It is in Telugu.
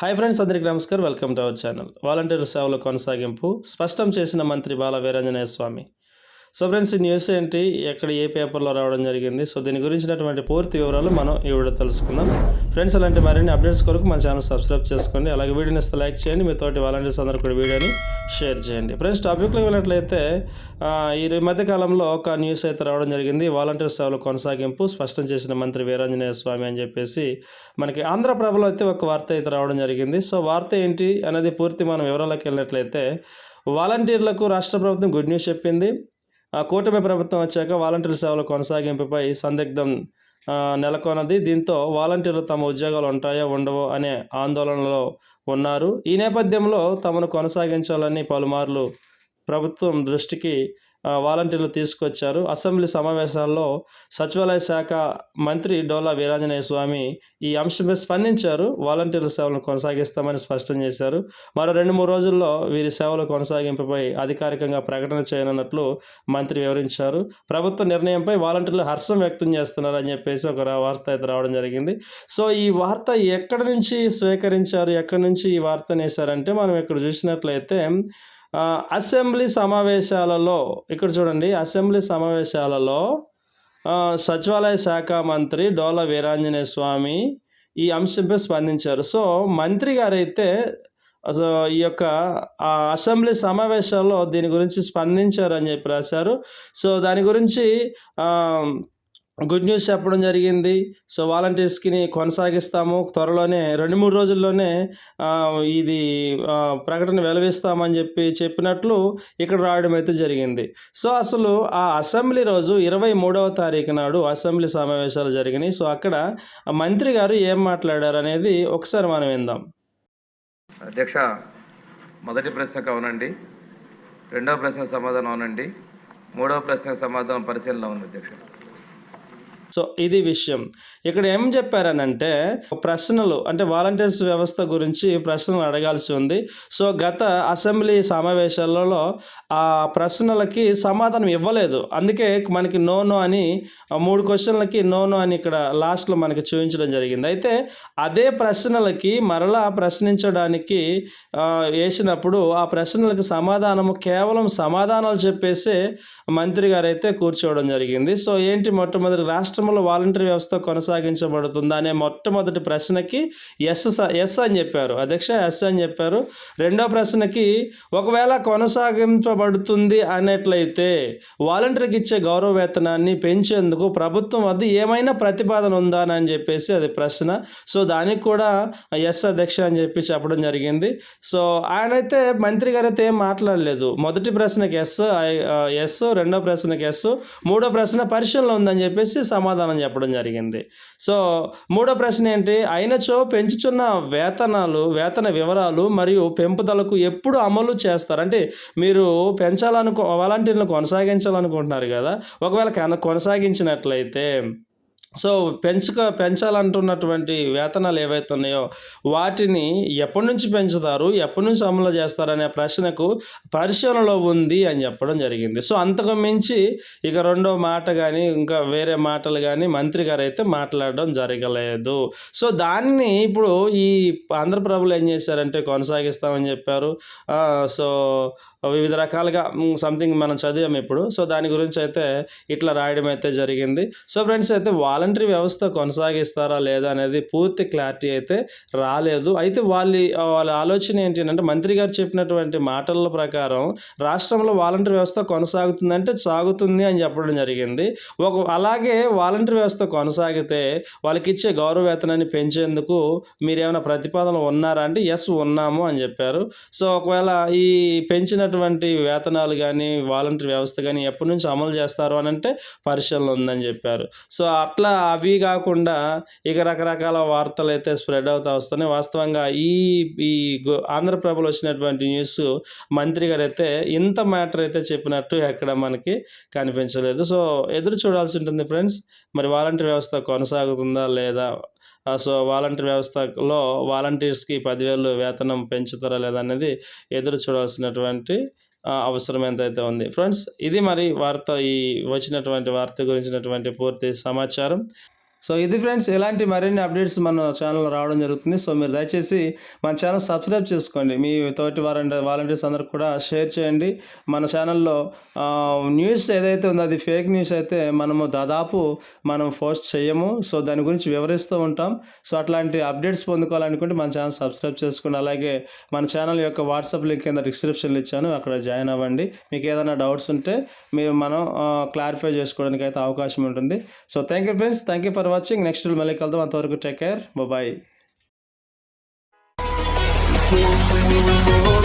హాయ్ ఫ్రెండ్స్ అందరికీ నమస్కారం. Welcome to our channel volunteer సేవల కొనసాగింపు. స్పష్టం చేసిన మంత్రి బాల వీరంజనేయ స్వామి. సో ఫ్రెండ్స్ ఈ న్యూస్ ఏంటి? ఎక్కడ ఏ పేపర్లో రావడం జరిగింది? సో దీని గురించినటువంటి పూర్తి వివరాలు మనం ఈ వీడియో తెలుసుకుందాం. ఫ్రెండ్స్ అలాంటి మరిన్ని అప్డేట్స్ కొరకు మన ఛానల్ సబ్స్క్రైబ్ చేసుకోండి. అలాగే వీడియోని ఇస్తే లైక్ చేయండి. మీ తోటి వాలంటీర్స్ అందరూ కూడా వీడియోని షేర్ చేయండి. ఫ్రెండ్స్ టాపిక్లో వెళ్ళినట్లయితే ఈ మధ్యకాలంలో ఒక న్యూస్ అయితే రావడం జరిగింది. వాలంటీర్ సేవల కొనసాగింపు స్పష్టం చేసిన మంత్రి వీరాంజనేయ స్వామి అని చెప్పేసి మనకి ఆంధ్రప్రభలో అయితే ఒక వార్త అయితే రావడం జరిగింది. సో వార్త ఏంటి అనేది పూర్తి మనం వివరాలకు వెళ్ళినట్లయితే వాలంటీర్లకు రాష్ట్ర ప్రభుత్వం గుడ్ న్యూస్ చెప్పింది. ఆ కూటమి ప్రభుత్వం వచ్చాక వాలంటీర్ సేవల కొనసాగింపుపై సందిగ్ధం నెలకొన్నది. దీంతో వాలంటీర్లు తమ ఉద్యోగాలు ఉంటాయో ఉండవో అనే ఆందోళనలో ఉన్నారు. ఈ నేపథ్యంలో తమను కొనసాగించాలని పలుమార్లు ప్రభుత్వం దృష్టికి వాలంటీర్లు తీసుకొచ్చారు. అసెంబ్లీ సమావేశాల్లో సచివాలయ శాఖ మంత్రి డోలా వీరాంజనేయ స్వామి ఈ అంశంపై స్పందించారు. వాలంటీర్ల సేవలను కొనసాగిస్తామని స్పష్టం చేశారు. మరో రెండు మూడు రోజుల్లో వీరి సేవల కొనసాగింపుపై అధికారికంగా ప్రకటన చేయనున్నట్లు మంత్రి వివరించారు. ప్రభుత్వ నిర్ణయంపై వాలంటీర్లు హర్షం వ్యక్తం చేస్తున్నారని చెప్పేసి ఒక వార్త అయితే రావడం జరిగింది. సో ఈ వార్త ఎక్కడి నుంచి స్వీకరించారు? ఎక్కడి నుంచి ఈ వార్తను వేశారంటే మనం ఇక్కడ చూసినట్లయితే అసెంబ్లీ సమావేశాలలో ఇక్కడ చూడండి అసెంబ్లీ సమావేశాలలో సచివాలయ శాఖ మంత్రి డోల వీరాంజనేయ స్వామి ఈ అంశంపై స్పందించారు. సో మంత్రి గారైతే అసలు ఈ యొక్క అసెంబ్లీ సమావేశాల్లో దీని గురించి స్పందించారు అని చెప్పి రాశారు. సో దాని గురించి గుడ్ న్యూస్ చెప్పడం జరిగింది. సో వాలంటీర్స్కి కొనసాగిస్తాము. త్వరలోనే రెండు మూడు రోజుల్లోనే ఇది ప్రకటన వెలవిస్తామని చెప్పి చెప్పినట్లు ఇక్కడ రావడం అయితే జరిగింది. సో అసలు ఆ అసెంబ్లీ రోజు ఇరవై మూడవ తారీఖు నాడు అసెంబ్లీ సమావేశాలు జరిగినాయి. సో అక్కడ మంత్రి గారు ఏం మాట్లాడారు అనేది ఒకసారి మనం విందాం. అధ్యక్ష మొదటి ప్రశ్నకు అవునండి. రెండవ ప్రశ్న సమాధానం అవునండి. మూడవ ప్రశ్నకు సమాధానం పరిశీలన ఉంది అధ్యక్ష. సో ఇది విషయం. ఇక్కడ ఏం చెప్పారనంటే ప్రశ్నలు అంటే వాలంటీర్స్ వ్యవస్థ గురించి ప్రశ్నలు అడగాల్సి ఉంది. సో గత అసెంబ్లీ సమావేశాలలో ఆ ప్రశ్నలకి సమాధానం ఇవ్వలేదు. అందుకే మనకి నో నో అని మూడు క్వశ్చన్లకి నో నో అని ఇక్కడ లాస్ట్లో మనకి చూపించడం జరిగింది. అయితే అదే ప్రశ్నలకి మరలా ప్రశ్నించడానికి వేసినప్పుడు ఆ ప్రశ్నలకు సమాధానము కేవలం సమాధానాలు చెప్పేసే మంత్రి గారు అయితే కూర్చోవడం జరిగింది. సో ఏంటి మొట్టమొదటి రాష్ట్ర రాష్ట్రంలో వాలంటీర్ వ్యవస్థ కొనసాగించబడుతుందా అనే మొట్టమొదటి ప్రశ్నకి ఎస్ ఎస్ అని చెప్పారు. అధ్యక్ష ఎస్ అని చెప్పారు. రెండో ప్రశ్నకి ఒకవేళ కొనసాగించబడుతుంది అన్నట్లయితే వాలంటీర్కి ఇచ్చే గౌరవ వేతనాన్ని పెంచేందుకు ప్రభుత్వం వద్ద ఏమైనా ప్రతిపాదన ఉందా అని చెప్పేసి అది ప్రశ్న. సో దానికి కూడా ఎస్ అధ్యక్ష అని చెప్పి చెప్పడం జరిగింది. సో ఆయనైతే మంత్రి గారు అయితే ఏం మాట్లాడలేదు. మొదటి ప్రశ్నకి ఎస్ ఎస్ రెండో ప్రశ్నకి ఎస్ మూడో ప్రశ్న పరిశీలన ఉందని చెప్పేసి సమాధానం సమాధానం చెప్పడం జరిగింది. సో మూడో ప్రశ్న ఏంటి? అయినచో పెంచుచున్న వేతనాలు వేతన వివరాలు మరియు పెంపుదలకు ఎప్పుడు అమలు చేస్తారు? అంటే మీరు పెంచాలనుకో వాలంటీర్లు కొనసాగించాలనుకుంటున్నారు కదా. ఒకవేళ కొనసాగించినట్లయితే సో పెంచుక పెంచాలంటున్నటువంటి వేతనాలు ఏవైతే ఉన్నాయో వాటిని ఎప్పటి నుంచి పెంచుతారు? ఎప్పటి నుంచి అమలు చేస్తారనే ప్రశ్నకు పరిశీలనలో ఉంది అని చెప్పడం జరిగింది. సో అంతకు మించి ఇక రెండో మాట కానీ ఇంకా వేరే మాటలు కానీ మంత్రి గారు అయితే మాట్లాడడం జరగలేదు. సో దాన్ని ఇప్పుడు ఈ ఆంధ్రప్రభులు ఏం చేశారంటే కొనసాగిస్తామని చెప్పారు. సో వివిధ రకాలుగా సంథింగ్ మనం చదివాం ఇప్పుడు. సో దాని గురించి అయితే ఇట్లా రాయడం అయితే జరిగింది. సో ఫ్రెండ్స్ అయితే వాలంటరీ వ్యవస్థ కొనసాగిస్తారా లేదా అనేది పూర్తి క్లారిటీ అయితే రాలేదు. అయితే వాళ్ళ వాళ్ళ ఆలోచన ఏంటి అంటే మంత్రి గారు చెప్పినటువంటి మాటల ప్రకారం రాష్ట్రంలో వాలంటరీ వ్యవస్థ కొనసాగుతుందంటే సాగుతుంది అని చెప్పడం జరిగింది. ఒక అలాగే వాలంటరీ వ్యవస్థ కొనసాగితే వాళ్ళకి ఇచ్చే గౌరవ వేతనాన్ని పెంచేందుకు మీరేమైనా ప్రతిపాదన ఉన్నారా అంటే ఎస్ ఉన్నాము అని చెప్పారు. సో ఒకవేళ ఈ పెంచినటువంటి వేతనాలు కానీ వాలంటరీ వ్యవస్థ కానీ ఎప్పటి నుంచి అమలు చేస్తారు అని అంటే పరిశీలన ఉందని చెప్పారు. సో అట్లా అవి కాకుండా ఇక రకరకాల వార్తలు అయితే స్ప్రెడ్ అవుతా వస్తున్నాయి. వాస్తవంగా ఈ ఈ ఆంధ్రప్రభలో వచ్చినటువంటి న్యూస్ మంత్రి గారు అయితే ఇంత మ్యాటర్ అయితే చెప్పినట్టు ఎక్కడ మనకి కనిపించలేదు. సో ఎదురు చూడాల్సి ఉంటుంది ఫ్రెండ్స్. మరి వాలంటీర్ వ్యవస్థ కొనసాగుతుందా లేదా? సో వాలంటీర్ వ్యవస్థలో వాలంటీర్స్కి పదివేలు వేతనం పెంచుతారా లేదా అనేది ఎదురు చూడాల్సినటువంటి అవసరం ఎంతైతే ఉంది. ఫ్రెండ్స్ ఇది మరి వార్త ఈ వచ్చినటువంటి వార్త గురించినటువంటి పూర్తి సమాచారం. సో ఇది ఫ్రెండ్స్ ఇలాంటి మరిన్ని అప్డేట్స్ మన ఛానల్లో రావడం జరుగుతుంది. సో మీరు దయచేసి మన ఛానల్ సబ్స్క్రైబ్ చేసుకోండి. మీ తోటి వారంటీ వాలంటీర్స్ అందరు కూడా షేర్ చేయండి. మన ఛానల్లో న్యూస్ ఏదైతే ఉందో అది ఫేక్ న్యూస్ అయితే మనము దాదాపు మనం పోస్ట్ చేయము. సో దాని గురించి వివరిస్తూ ఉంటాం. సో అట్లాంటి అప్డేట్స్ పొందుకోవాలనుకుంటే మన ఛానల్ సబ్స్క్రైబ్ చేసుకోండి. అలాగే మన ఛానల్ యొక్క వాట్సాప్ లింక్ కింద డిస్క్రిప్షన్లో ఇచ్చాను. అక్కడ జాయిన్ అవ్వండి. మీకు ఏదైనా డౌట్స్ ఉంటే మీరు మనం క్లారిఫై చేసుకోవడానికి అయితే అవకాశం ఉంటుంది. So thank you friends. Thank you for Watching. Next next wheel மேலே கலந்து வந்தவருக்கு take care bye Oh, oh,